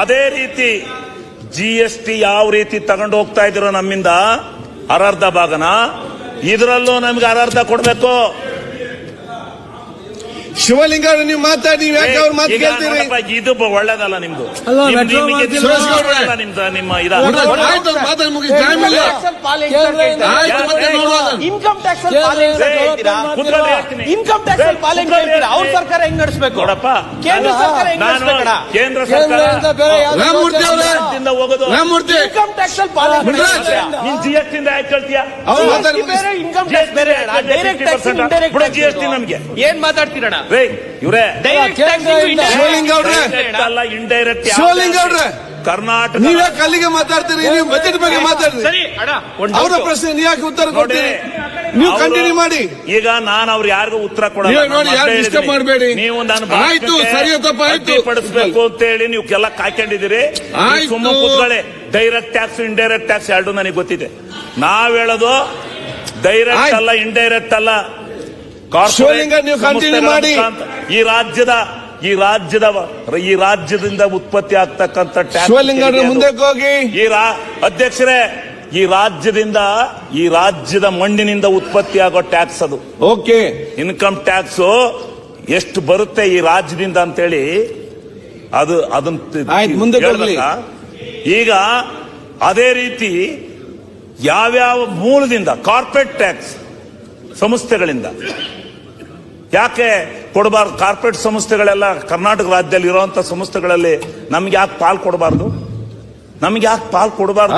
ಅದೇ ರೀತಿ G S T ಯಾವ ರೀತಿ ತಗೊಂಡು ಹೋಗ್ತಾ ಇದ್ರು ನಮ್ಮಿಂದ ಅರ್ಧ ಭಾಗನ, ಇದರಲ್ಲೂ ನಮ್ಗೆ ಅರ್ಧ ಕೊಡ್ಬೇಕು. ಶಿವಲಿಂಗ ಅವ್ರೆ, ನೀವು ಮಾತಾಡಿ ನೀವು ಯಾಕೆ ಅವ್ರ ಮಾತು ಈಗ ಕೇಳ್ತೀರಿ? ನೋಡಪ್ಪ, ಇದು ಬ- ಒಳ್ಳೇದಲ್ಲ ನಿಮ್ದು. ಅಲ್ಲ, ನಿಮ್- ಮೆಟ್ರೋ ನಿಮಗೆ ಇದು ಸುರೇಶ್ ಗೌಡ್ರೆ. ಒಳ್ಳೇದಲ್ಲ ನಿಮ್ದು ನಿಮ್ಮ ಇದ. ಆಯ್ತು ಅವ್ರು ಮಾತಾಡಿ ಮುಗಿಸಿ. ಟೈಮ್ ಇಲ್ಲ ಆಯ್ತು ಮತ್ತೆ ನೋಡುವ. ಇನ್ಕಮ್ ಟ್ಯಾಕ್ಸ್ ಅಲ್ಲಿ ಪಾಲನೆ ಏ, ಹೇಳ್ತೀರಾ? ಕುತ್ಕೊಳ್ಳಿ ಹೇಳ್ತೀನಿ. ಇನ್ಕಮ್ ಟ್ಯಾಕ್ಸ್ ಅಲ್ಲಿ ಹೇಳ್ತೀರಾ? ಅವ್ರ ಸರ್ಕಾರ ಹೆಂಗ್ ನಡೆಸಬೇಕು? ನೋಡಪ್ಪ ಕೇಂದ್ರ ಸರ್ಕಾರ ಹೆಂಗ್ ನಾನು ನಡೆಸ್ಬೇಕಣ್ಣ? ಕೇಂದ್ರ ಸರ್ಕಾರ ರಾಮಮೂರ್ತಿ ಅವರೇ. ಹೋಗೋದು ರಾಮಮೂರ್ತಿ. ಇನ್ಕಮ್ ಟ್ಯಾಕ್ಸ್ ಅಲ್ಲಿ? ನೀನ್ ಜಿ ಎಸ್ ಟಿ ಯಾಕೆ ಕೇಳ್ತೀಯ? ಅವ್ರು ಮಾತಾಡಿ GST ಬೇರೆ ಇನ್ಕಮ್ ಟ್ಯಾಕ್ಸ್ ಬೇರೆ ಡೈರೆಕ್ಟ್ ಟ್ಯಾಕ್ಸ್ ಇಂಡೈರೆಕ್ಟ್ ಬಿಡು GST ನಮ್ಗೆ. ಏನ್ ಮಾತಾಡ್ತೀರಣ್ಣ? ಇವ್ರೇ. ಅಲ್ಲ ಇಂಡೈರೆಕ್ಟ್ ಶಿವಲಿಂಗ ಅವ್ರೆ. ಕರ್ನಾಟಕ ನೀವ್ ಯಾಕೆ ಅಲ್ಲಿಗೆ ಮಾತಾಡ್ತೀರಿ ನೀವು ಬಜೆಟ್ ಬಗ್ಗೆ ಮಾತಾಡ್ತೀರಿ. ಅವರ ಪ್ರಶ್ನೆ ನೀ ಯಾಕೆ ಉತ್ತರ ಕೊಡ್ತೀರಿ? ನೀವು ಕಂಟಿನ್ಯೂ ಮಾಡಿ. ಈಗ ನಾನು ಅವ್ರು ಯಾರಿಗೂ ಉತ್ತರ ಕೊಡಲ್ಲ ನೀವು ನಾನು ನೋಡಿ, ಯಾರು ಡಿಸ್ಟರ್ಬ್ ಮಾಡಬೇಡಿ. ನೀವು ನಾನು ಆಯ್ತು, ಸರಿ ತಪ್ಪ ಆಯ್ತು. ಪಡಿಸ್ಬೇಕು ಅಂತ ಹೇಳಿ ನೀವು ಎಲ್ಲ ಕಾಯ್ಕೊಂಡಿದ್ದೀರಿ. ಸುಮ್ಮನೆ ಕೂತ್ಕೊಳ್ಳಿ. ಡೈರೆಕ್ಟ್ ಟ್ಯಾಕ್ಸ್ ಇಂಡೈರೆಕ್ಟ್ ಟ್ಯಾಕ್ಸ್ ಎರಡು ನನಗೆ ಗೊತ್ತಿದೆ. ನಾವ್ ಹೇಳೋದು ಡೈರೆಕ್ಟ್. ಅಲ್ಲ ಇಂಡೈರೆಕ್ಟ್ ಅಲ್ಲ. ಶಿವಲಿಂಗ, ನೀವು ಕಂಟಿನ್ಯೂ ಮಾಡಿ. ಈ ರಾಜ್ಯದ ಈ ರಾಜ್ಯದ ಈ ರಾಜ್ಯದಿಂದ ಉತ್ಪತ್ತಿ ಆಗ್ತಕ್ಕಂಥ ಟ್ಯಾಕ್ಸ್ ಶಿವಲಿಂಗ ಮುಂದೆ ಹೋಗಿ. ಈ ರಾ ಅಧ್ಯಕ್ಷರೇ ಈ ರಾಜ್ಯದಿಂದ ಈ ರಾಜ್ಯದ ಮಣ್ಣಿನಿಂದ ಉತ್ಪತ್ತಿ ಆಗೋ ಟ್ಯಾಕ್ಸ್ ಅದು. ಓಕೆ. ಇನ್ಕಮ್ ಟ್ಯಾಕ್ಸ್ ಎಷ್ಟು ಬರುತ್ತೆ ಈ ರಾಜ್ಯದಿಂದ ಅಂತೇಳಿ ಅದು ಅದನ್ನ? ಈಗ ಅದೇ ರೀತಿ ಯಾವ್ಯಾವ ಮೂಲದಿಂದ ಕಾರ್ಪೊರೇಟ್ ಟ್ಯಾಕ್ಸ್ ಸಂಸ್ಥೆಗಳಿಂದ ಯಾಕೆ ಕೊಡಬಾರ್ದು? ಕಾರ್ಪೊರೇಟ್ ಸಂಸ್ಥೆಗಳೆಲ್ಲ ಕರ್ನಾಟಕ ರಾಜ್ಯದಲ್ಲಿ ಇರುವಂತ ಸಂಸ್ಥೆಗಳಲ್ಲಿ ನಮ್ಗೆ ಯಾಕೆ ಪಾಲ್ ಕೊಡಬಾರ್ದು? ನಮ್ಗೆ ಯಾಕೆ ಪಾಲ್ ಕೊಡಬಾರ್ದು?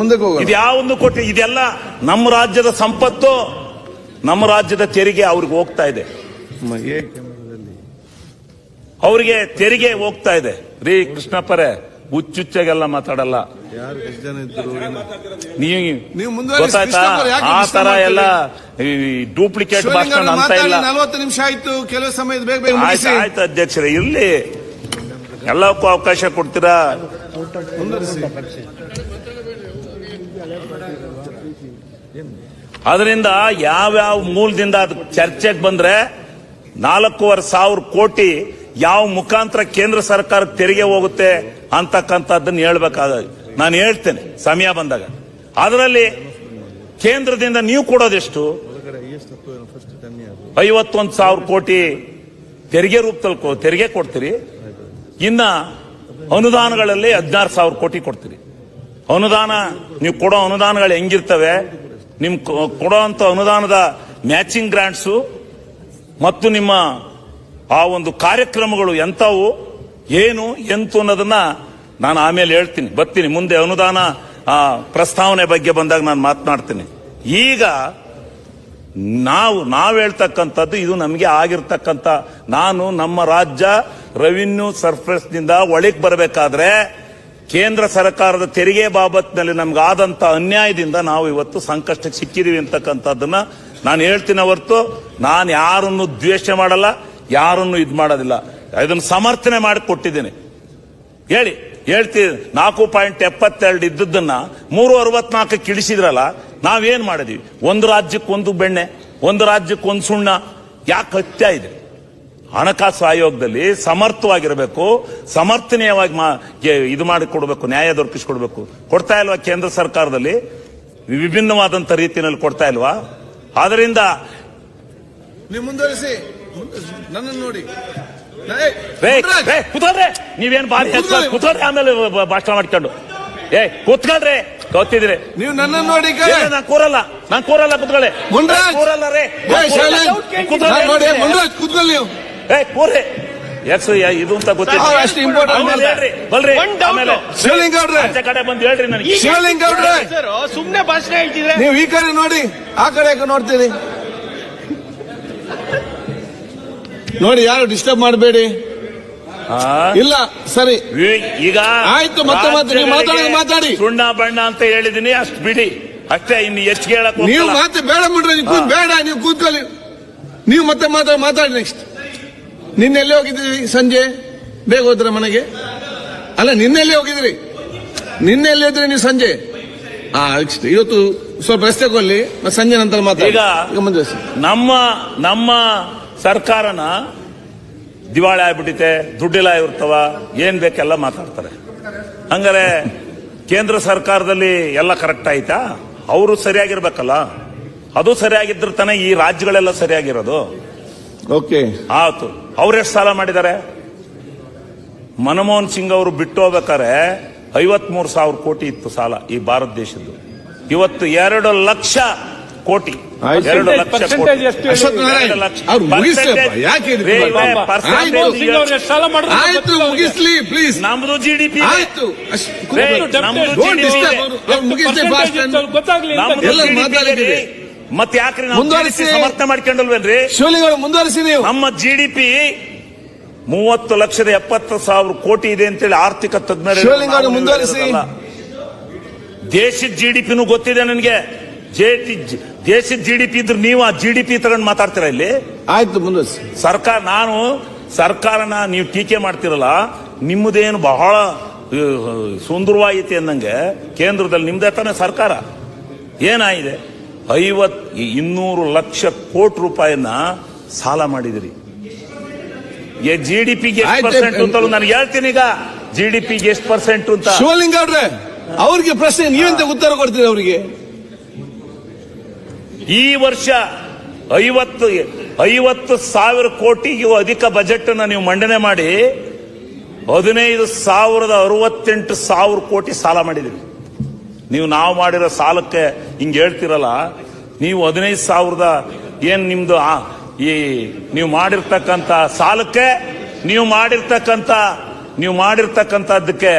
ಮುಂದಕ್ಕೆ ಯಾವೊಂದು ಕೊಟ್ಟು ಇದೆಲ್ಲ ನಮ್ಮ ರಾಜ್ಯದ ಸಂಪತ್ತು ನಮ್ಮ ರಾಜ್ಯದ ತೆರಿಗೆ ಅವ್ರಿಗೆ ಹೋಗ್ತಾ ಇದೆ. ಅವರಿಗೆ ತೆರಿಗೆ ಹೋಗ್ತಾ ಇದೆ. ರೀ ಕೃಷ್ಣಪ್ಪರೇ ಹುಚ್ಚುಚ್ಚಾಗೆಲ್ಲ ಮಾತಾಡಲ್ಲ. ನೀವು. ಗೊತ್ತಾಯ್ತಾ? ಆ ತರ ಎಲ್ಲ? ಡೂಪ್ಲಿಕೇಟ್ ಭಾಷಣ ಅಂತ ಇಲ್ಲ. ನಲವತ್ತು ನಿಮಿಷ ಆಯ್ತು ಕೆಲವು ಸಮಯದ ಬೇಗ ಬೇಗ ಆಯ್ತು ಆಯ್ತು ಅಧ್ಯಕ್ಷರೇ ಇರ್ಲಿ. ಎಲ್ಲಕ್ಕೂ ಅವಕಾಶ ಕೊಡ್ತೀರಾ? ಅದರಿಂದ ಯಾವ್ಯಾವ ಮೂಲದಿಂದ ಅದು ಚರ್ಚೆಗೆ ಬಂದ್ರೆ ನಾಲ್ಕೂವರೆ ಸಾವಿರ ಕೋಟಿ ಯಾವ ಮುಖಾಂತರ ಕೇಂದ್ರ ಸರ್ಕಾರ ತೆರಿಗೆ ಹೋಗುತ್ತೆ ಅಂತಕ್ಕಂಥದ್ದನ್ನು ಹೇಳ್ಬೇಕಾದ ನಾನು ಹೇಳ್ತೇನೆ, ಸಮಯ ಬಂದಾಗ. ಅದರಲ್ಲಿ ಕೇಂದ್ರದಿಂದ ನೀವು ಕೊಡೋದೆಷ್ಟು? ಐವತ್ತೊಂದು ಸಾವಿರ ಕೋಟಿ ತೆರಿಗೆ ರೂಪದಲ್ಲಿ ತೆರಿಗೆ ಕೊಡ್ತೀರಿ. ಇನ್ನ ಅನುದಾನಗಳಲ್ಲಿ ಹದಿನಾರು ಸಾವಿರ ಕೋಟಿ ಕೊಡ್ತೀರಿ. ಅನುದಾನ, ನೀವು ಕೊಡೋ ಅನುದಾನಗಳು ಹೆಂಗಿರ್ತವೆ? ನಿಮ್ ಕೊಡೋ ಅಂತ ಅನುದಾನದ ಮ್ಯಾಚಿಂಗ್ ಗ್ರಾಂಟ್ಸು ಮತ್ತು ನಿಮ್ಮ ಆ ಒಂದು ಕಾರ್ಯಕ್ರಮಗಳು ಎಂಥವು, ಏನು, ಎಂತು ಅನ್ನೋದನ್ನ ನಾನು ಆಮೇಲೆ ಹೇಳ್ತೀನಿ. ಬರ್ತೀನಿ. ಮುಂದೆ ಅನುದಾನ ಪ್ರಸ್ತಾವನೆ ಬಗ್ಗೆ ಬಂದಾಗ ನಾನು ಮಾತನಾಡ್ತೀನಿ. ಈಗ ನಾವು ನಾವು ಹೇಳ್ತಕ್ಕಂಥದ್ದು ಇದು ನಮಗೆ ಆಗಿರ್ತಕ್ಕಂಥ, ನಾನು ನಮ್ಮ ರಾಜ್ಯ ರೆವಿನ್ಯೂ ಸರ್ಫೇಸ್ನಿಂದ ಒಳಗೆ ಬರಬೇಕಾದ್ರೆ ಕೇಂದ್ರ ಸರ್ಕಾರದ ತೆರಿಗೆ ಬಾಬತ್ನಲ್ಲಿ ನಮ್ಗೆ ಆದಂತ ಅನ್ಯಾಯದಿಂದ ನಾವು ಇವತ್ತು ಸಂಕಷ್ಟಕ್ಕೆ ಸಿಕ್ಕಿದೀವಿ ಅಂತಕ್ಕಂಥದ್ದನ್ನ ನಾನು ಹೇಳ್ತೀನಿ ಹೊರತು, ನಾನು ಯಾರನ್ನು ದ್ವೇಷ ಮಾಡಲ್ಲ. ಯಾರನ್ನು ಇದು ಮಾಡೋದಿಲ್ಲ. ಇದನ್ನು ಸಮರ್ಥನೆ ಮಾಡಿ ಕೊಟ್ಟಿದ್ದೀನಿ. ಹೇಳಿ ಹೇಳ್ತೀವಿ ನಾಲ್ಕು ಪಾಯಿಂಟ್ ಎಪ್ಪತ್ತೆರಡು ಇದ್ದದ್ದನ್ನ ಮೂರು ಅರವತ್ನಾಲ್ಕಕ್ಕೆ ಇಳಿಸಿದ್ರಲ್ಲ ನಾವೇನ್ ಮಾಡಿದೀವಿ? ಒಂದು ರಾಜ್ಯಕ್ಕೆ ಒಂದು ಬೆಣ್ಣೆ, ಒಂದು ರಾಜ್ಯಕ್ಕೆ ಒಂದು ಸುಣ್ಣ, ಯಾಕೆ ಹತ್ಯ ಇದೆ? ಹಣಕಾಸು ಆಯೋಗದಲ್ಲಿ ಸಮರ್ಥವಾಗಿರಬೇಕು, ಸಮರ್ಥನೀಯವಾಗಿ ಮಾ- ಇದು ಮಾಡಿ ಕೊಡಬೇಕು ನ್ಯಾಯ ದೊರಕಿಸಿಕೊಡ್ಬೇಕು. ಕೊಡ್ತಾ ಇಲ್ವಾ ಕೇಂದ್ರ ಸರ್ಕಾರದಲ್ಲಿ? ವಿಭಿನ್ನವಾದಂತ ರೀತಿಯಲ್ಲಿ ಕೊಡ್ತಾ ಇಲ್ವಾ? ಆದ್ದರಿಂದ ಮುಂದುವರಿಸಿ. ನನ್ನನ್ನು ನೋಡಿ. ಏ, ರೇ ಮುನ್ರಾಜ್, ರೇ ಕೂತ್ಕೊಳ್ರಿ ನೀವೇನ್ ಬಾರಿ. ಕೂತ್ಕೊಳ್ರಿ ಆಮೇಲೆ ಭಾಷಣ ಮಾಡ್ಕೊಂಡು. ಏ ಕೂತ್ಕೊಳ್ರಿ ಗೊತ್ತಿದ್ರಿ ನೀವು ನನ್ನ ನೋಡಿ ನಾನ್ ನಾನು ಕೂರಲ್ಲ. ನಾನ್ ಕೂರಲ್ಲ ಕೂತ್ಕೊಳ್ಳಿ. ಕೂರಲ್ಲ ರೇ. ಕೂತ್ಕೊಳ್ಳಿ. ನೋಡಿ ಮುನ್ರಾಜ್ ಕೂತ್ಕೊಳ್ಳಿ ನೀವು. ಏ ಕೂರ್ರಿ. ಎಸ್ ಇದು ಅಂತ ಗೊತ್ತಿಲ್ಲ. ಅಷ್ಟು ಆಮೇಲೆ ಹೇಳ್ರಿ ಬಲ್ರಿ. ಆಮೇಲೆ ಶಿವಲಿಂಗ ಅವ್ರೆ. ಕಡೆ ಬಂದು ಹೇಳ್ರಿ ನನಗೆ. ಶಿವಲಿಂಗ ಅವ್ರೆ ಸುಮ್ನೆ ಭಾಷಣ ಹೇಳ್ತಿದ್ರೆ? ನೀವು ಈ ಕಡೆ ನೋಡಿ ಆ ಕಡೆ ಯಾಕೆ ನೋಡಿ ಯಾರು ಡಿಸ್ಟರ್ಬ್ ಮಾಡಬೇಡಿ? ಇಲ್ಲ ಸರಿ. ಈಗ ಆಯ್ತು, ಮತ್ತೆ ಮಾತಾಡೋದು ಮಾತಾಡಿ. ಸುಣ್ಣ ಬಣ್ಣ ಅಂತ ಹೇಳಿದೀನಿ ಅಷ್ಟು ಬಿಡಿ. ಅಷ್ಟೇ ಇನ್ನು ಹೆಚ್ಚಿಗೆ ಹೇಳಕ್ ನೀವು. ಮಾತು ಬೇಡ ಮಾಡ್ರಿ ನೀವು ಕೂತ್- ಬೇಡ ನೀವು ಕೂತ್ಕೊಳ್ಳಿ. ನೀವು ಮತ್ತೆ ಮಾತಾಡಿ ಮಾತಾಡಿ ನೆಕ್ಸ್ಟ್ ನಿನ್ನೆ ಎಲ್ಲಿ ಹೋಗಿದ್ರಿ ಸಂಜೆ? ಬೇಗ ಹೋದ್ರ ಮನೆಗೆ? ಅಲ್ಲ ನಿನ್ನೆ ಎಲ್ಲಿ ಹೋಗಿದ್ರಿ? ನಿನ್ನೆ ಎಲ್ಲಿ ಹೋದ್ರಿ ನೀವು ಸಂಜೆ? ಆ ಅಷ್ಟೇ ಇವತ್ತು ಸ್ವಲ್ಪ ರಸ್ತೆಗೆ ಹೋಗ್ಲಿ ಸಂಜೆ ನಂತರ ಮಾತಾಡಿ. ಈಗ ನಮ್ಮ ನಮ್ಮ ಸರ್ಕಾರನ ದಿವಾಳಿ ಆಗ್ಬಿಟ್ಟಿತೆ ದುಡ್ಡಿಲ್ಲ ಇರ್ತವ ಏನ್ ಬೇಕೆಲ್ಲ ಮಾತಾಡ್ತಾರೆ. ಹಂಗಾರೆ ಕೇಂದ್ರ ಸರ್ಕಾರದಲ್ಲಿ ಎಲ್ಲ ಕರೆಕ್ಟ್ ಆಯ್ತಾ? ಅವರು ಸರಿಯಾಗಿರ್ಬೇಕಲ್ಲ? ಅದು ಸರಿಯಾಗಿದ್ರೆ ತಾನೇ ಈ ರಾಜ್ಯಗಳೆಲ್ಲ ಸರಿಯಾಗಿರೋದು? ಓಕೆ ಆಯ್ತು ಅವ್ರೆಷ್ಟು ಸಾಲ ಮಾಡಿದ್ದಾರೆ? ಮನಮೋಹನ್ ಸಿಂಗ್ ಅವರು ಬಿಟ್ಟು ಹೋಗ್ಬೇಕಾರೆ ಐವತ್ಮೂರು ಸಾವಿರ ಕೋಟಿ ಇತ್ತು ಸಾಲ ಈ ಭಾರತ ದೇಶದ್ದು. ಇವತ್ತು ಎರಡು ಲಕ್ಷ ಕೋಟಿ. ಎರಡು ಲಕ್ಷ ಕೋಟಿ. ಮುಗಿಸ್ಲಿ ಪ್ಲೀಸ್ ನಮ್ದು ಜಿಡಿಪಿ ಡಿ ಪಿ ಆಯ್ತು. ಮತ್ತೆ ಯಾಕ್ರಿ ನಾವು ಮುಂದುವರಿಸಿ. ಸಮರ್ಥನೆ ಮಾಡ್ಕೊಂಡಲ್ವೇನ್ರಿ? ಶಿವಲಿಂಗ ಅವ್ರು ಮುಂದುವರಿಸಿ ನೀವು. ನಮ್ಮ ಜಿ ಡಿ ಪಿ ಮೂವತ್ತು ಲಕ್ಷದ ಎಪ್ಪತ್ತು ಸಾವಿರ ಕೋಟಿ ಇದೆ ಅಂತೇಳಿ ಆರ್ಥಿಕ ತಜ್ಞರು ಮುಂದುವರಿಸಿ. ದೇಶದ ಜಿ ಡಿ ಪಿನೂ ಗೊತ್ತಿದೆ ನನಗೆ. ಜೆ- ದೇಶದ ಜಿ ಡಿ ಪಿ ಇದ್ರೆ ನೀವು ಆ ಜಿ ಡಿ ಪಿ ತಗೊಂಡು ಮಾತಾಡ್ತೀರಾ ಇಲ್ಲಿ? ಆಯ್ತು ಮುಂದೆ ಸರ್ಕಾರ ನಾನು ಸರ್ಕಾರನ ನೀವು ಟೀಕೆ ಮಾಡ್ತಿರಲ್ಲ ನಿಮ್ಮದೇನು ಬಹಳ ಸುಂದರವಾಗೈತಿ ಸುಂದರವಾಯಿತಿ ಅಂದಂಗೆ ಕೇಂದ್ರದಲ್ಲಿ ನಿಮ್ದೇ ತಾನೇ ಸರ್ಕಾರ. ಏನಾಗಿದೆ? ಐವತ್ ಇನ್ನೂರು ಲಕ್ಷ ಕೋಟಿ ರೂಪಾಯಿನ ಸಾಲ ಮಾಡಿದಿರಿ. ಜಿ ಡಿ ಪಿಗೆ ಎಷ್ಟು. ಪರ್ಸೆಂಟ್ ಅಂತ ನಾನು ಹೇಳ್ತೀನಿ ಈಗ. ಜಿ ಡಿ ಪಿಗೆ ಎಷ್ಟು ಪರ್ಸೆಂಟ್ ಅಂತ? ಶಿವಲಿಂಗ ಅವ್ರೆ ಅವ್ರಿಗೆ ಪ್ರಶ್ನೆ ನೀವೆಂತ ಉತ್ತರ ಕೊಡ್ತೀರಿ ಅವರಿಗೆ? ಈ ವರ್ಷ ಐವತ್ತು ಐವತ್ತು ಸಾವಿರ ಕೋಟಿಗೂ ಅಧಿಕ ಬಜೆಟ್ ಅನ್ನು ನೀವು ಮಂಡನೆ ಮಾಡಿ ಹದಿನೈದು ಸಾವಿರದ ಅರವತ್ತೆಂಟು ಸಾವಿರ ಕೋಟಿ ಸಾಲ ಮಾಡಿದಿರಿ ನೀವು ನಾವು ಮಾಡಿರೋ ಸಾಲಕ್ಕೆ ಹಿಂಗೆ ಹೇಳ್ತಿರಲ್ಲ, ನೀವು ಹದಿನೈದು ಸಾವಿರದ ಏನ್ ನಿಮ್ದು ಈ ನೀವು ಮಾಡಿರ್ತಕ್ಕಂಥ ಸಾಲಕ್ಕೆ, ನೀವು ಮಾಡಿರ್ತಕ್ಕಂಥ, ನೀವು ಮಾಡಿರ್ತಕ್ಕಂಥದ್ದಕ್ಕೆ